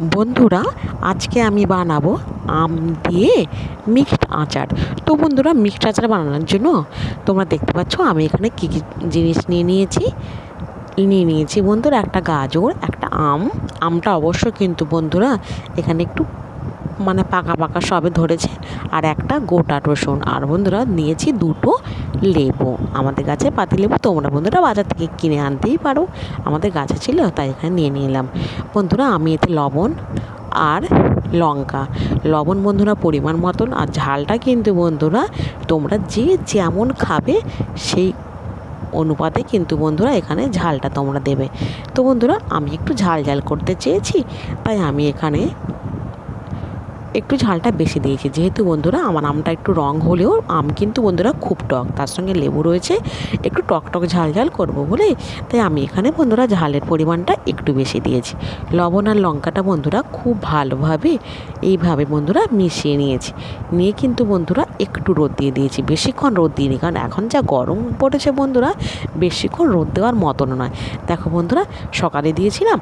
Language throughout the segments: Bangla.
বন্ধুরা, আজকে আমি বানাবো আম দিয়ে মিক্সড আচার। তো বন্ধুরা, মিক্সড আচার বানানোর জন্য তোমরা দেখতে পাচ্ছ, আমি এখানে কী কী জিনিস নিয়ে নিয়েছি। নিয়ে নিয়েছি বন্ধুরা, একটা গাজর, একটা আম। আমটা অবশ্য কিন্তু বন্ধুরা, এখানে একটু মানে পাকা পাকা সবে ধরেছে আর একটা গোটা রসুন। আর বন্ধুরা, নিয়েছি দুটো লেবু। আমাদের গাছে পাতি লেবু, তোমরা বন্ধুরা বাজার থেকে কিনে আনতেই পারো। আমাদের গাছে ছিল, তাই এখানে নিয়ে নিলাম। বন্ধুরা, আমি এতে লবণ আর লঙ্কা। লবণ বন্ধুরা পরিমাণ মতন। আর ঝালটা কিন্তু বন্ধুরা, তোমরা যে যেমন খাবে, সেই অনুপাতে কিন্তু বন্ধুরা এখানে ঝালটা তোমরা দেবে। তো বন্ধুরা, আমি একটু ঝাল ঝাল করতে চেয়েছি, তাই আমি এখানে একটু ঝালটা বেশি দিয়েছি। যেহেতু বন্ধুরা, আমার আমটা একটু রং হলেও আম কিন্তু বন্ধুরা খুব টক। তার সঙ্গে লেবু রয়েছে, একটু টক টক ঝাল ঝাল করব বলে তাই আমি এখানে বন্ধুরা ঝালের পরিমাণটা একটু বেশি দিয়েছি। লবণ আর লঙ্কাটা বন্ধুরা খুব ভালোভাবে এইভাবে বন্ধুরা মিশিয়ে নিয়েছি। নিয়ে কিন্তু বন্ধুরা একটু রোদ দিয়ে দিয়েছি। বেশিক্ষণ রোদ দিয়ে দিইনি, কারণ এখন যা গরম পড়েছে বন্ধুরা, বেশিক্ষণ রোদ দেওয়ার মতন নয়। দেখো বন্ধুরা, সকালে দিয়েছিলাম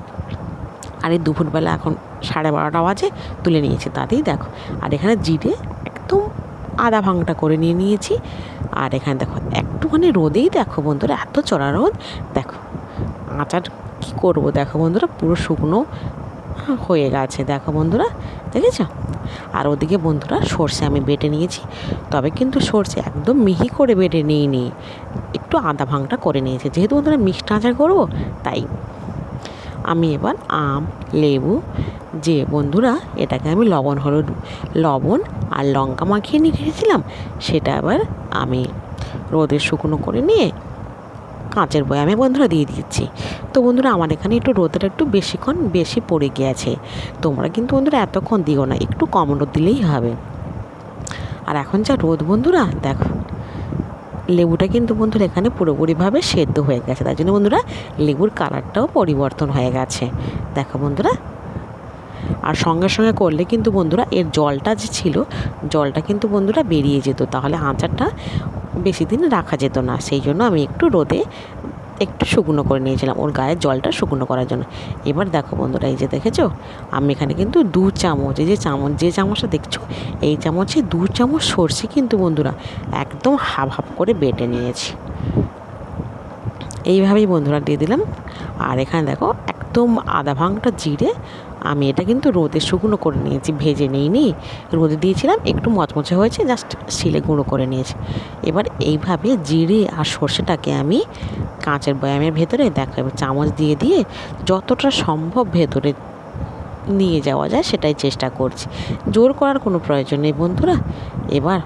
আর দুপুরবেলা এখন সাড়ে বারোটা বাজে, তুলে নিয়েছি তাতেই দেখো। আর এখানে জিরে একদম আধা ভাঙটা করে নিয়ে নিয়েছি। আর এখানে দেখো, একটুখানি রোদেই দেখো বন্ধুরা, এত চড়া রোদ। দেখো, আচার কী করব দেখো বন্ধুরা, পুরো শুকনো হয়ে গেছে দেখো বন্ধুরা, দেখেছ? আর ওদিকে বন্ধুরা, সর্ষে আমি বেটে নিয়েছি। তবে কিন্তু সর্ষে একদম মিহি করে বেটে নিয়ে নিই একটু আদা ভাঙটা করে নিয়েছে। যেহেতু বন্ধুরা মিষ্টি আচার করব, তাই আমি এবার আম, লেবু, যে বন্ধুরা, এটাকে আমি লবণ, হলুদ, লবণ আর লঙ্কা মাখিয়ে নিয়ে রেখেছিলাম, সেটা আবার আমি রোদে শুকনো করে নিয়ে কাঁচের বয়ামে বন্ধুরা দিয়ে দিচ্ছি। তো বন্ধুরা, আমার এখানে একটু রোদের একটু বেশিক্ষণ বেশি পড়ে গিয়েছে। তোমরা কিন্তু বন্ধুরা এতক্ষণ দিও না, একটু কম রোদ দিলেই হবে। আর এখন যা রোদ বন্ধুরা, দেখো লেবুটা কিন্তু বন্ধুরা এখানে পুরোপুরিভাবে সেদ্ধ হয়ে গেছে। তার জন্য বন্ধুরা লেবুর কালারটাও পরিবর্তন হয়ে গেছে। দেখো বন্ধুরা। আর সঙ্গে সঙ্গে করলে কিন্তু বন্ধুরা এর জলটা যে ছিল, জলটা কিন্তু বন্ধুরা বেরিয়ে যেত। তাহলে আচারটা বেশি দিন রাখা যেত না। সেই জন্য আমি একটু রোদে একটু শুকনো করে নিয়েছিলাম ওর গায়ের জলটা শুকনো করার জন্য। এবার দেখো বন্ধুরা, এই যে দেখেছ? আমি এখানে কিন্তু দু চামচ, এই যে চামচ, যে চামচটা দেখছ, এই চামচে দু চামচ সর্ষে কিন্তু বন্ধুরা একদম হাফ হাফ করে বেটে নিয়েছি। এইভাবেই বন্ধুরা দিয়ে দিলাম। আর এখানে দেখো একদম আধা ভাঙটা জিরে, আমি এটা কিন্তু রোদে শুকনো করে নিয়েছি, ভেজে নিইনি। রোদে দিয়েছিলাম, একটু মচমচে হয়েছে, জাস্ট শিলে গুঁড়ো করে নিয়েছি। এবার এইভাবে জিরে আর সর্ষেটাকে আমি কাঁচের বয়ামের ভেতরে, দেখো এবার চামচ দিয়ে দিয়ে যতটা সম্ভব ভেতরে নিয়ে যাওয়া যায়, সেটাই চেষ্টা করছি। জোর করার কোনো প্রয়োজন নেই বন্ধুরা। এবার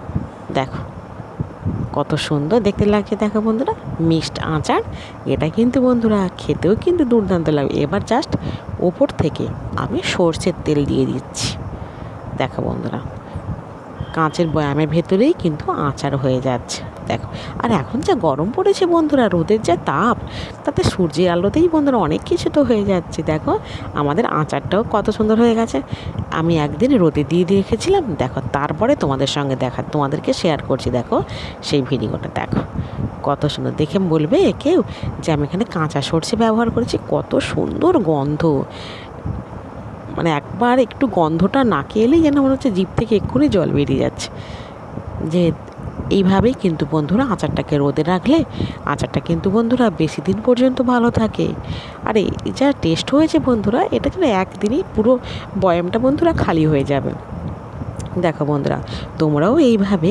দেখো। কত সুন্দর দেখতে লাগছে। দেখো বন্ধুরা মিক্সড আচার। এটা কিন্তু বন্ধুরা খেতেও কিন্তু দুর্দান্ত লাগবে এবার জাস্ট ওপর থেকে আমি সর্ষের তেল দিয়ে দিচ্ছি। দেখো বন্ধুরা, কাঁচের বয়ামের ভেতরেই কিন্তু আচার হয়ে যাচ্ছে। দেখো। আর এখন যা গরম পড়েছে বন্ধুরা, রোদের যা তাপ, তাতে সূর্যের আলোতেই বন্ধুরা অনেক কিছু তো হয়ে যাচ্ছে। দেখো, আমাদের আচারটাও কত সুন্দর হয়ে গেছে। আমি একদিন রোদে দিয়ে দিয়ে রেখেছিলাম দেখো, তারপরে তোমাদের সঙ্গে দেখা, তোমাদেরকে শেয়ার করছি, দেখো, সেই ভিডিওটা, দেখো। কত সুন্দর, দেখে বলবে কেউ যে আমি এখানে কাঁচা সর্ষে ব্যবহার করেছি, কত সুন্দর গন্ধ। মানে একবার একটু গন্ধটা নাকে এলেই যেন মনে হচ্ছে জিভ থেকে এক্ষুনি জল বেরিয়ে যাচ্ছে। যে এইভাবেই কিন্তু বন্ধুরা আচারটাকে রোদে রাখলে আচারটা কিন্তু বন্ধুরা বেশি দিন পর্যন্ত ভালো থাকে। আর, এই যা টেস্ট হয়েছে বন্ধুরা, এটা যেন একদিনই পুরো বয়ামটা বন্ধুরা খালি হয়ে যাবে। দেখো বন্ধুরা, তোমরাও এইভাবে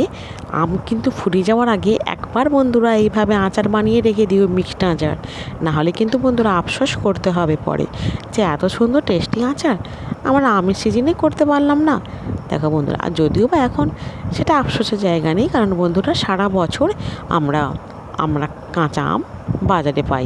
আম কিন্তু ফুরিয়ে যাওয়ার আগে একবার বন্ধুরা এইভাবে আচার বানিয়ে রেখে দিও মিক্সড আচার। নাহলে কিন্তু বন্ধুরা আফসোস করতে হবে পরে যে এত সুন্দর টেস্টি আচার। আমার আমের সিজনে করতে পারলাম না। দেখো বন্ধুরা, আর যদিও বা এখন সেটা আফসোসের জায়গা নেই, কারণ বন্ধুরা সারা বছর আমরা আমরা কাঁচা আম বাজারে পাই।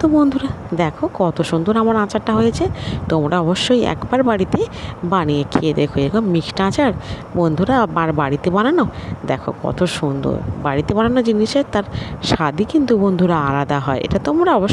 তো বন্ধুরা, দেখো কত সুন্দর আমার আচারটা হয়েছে। তোমরা অবশ্যই একবার বাড়িতে বানিয়ে খেয়ে দেখো, এরকম মিষ্টি আচার। বন্ধুরা, আবার বাড়িতে বানানো? দেখো কত সুন্দর। বাড়িতে বানানো জিনিসের তার স্বাদই কিন্তু বন্ধুরা আলাদা হয়। এটা তোমরা অবশ্যই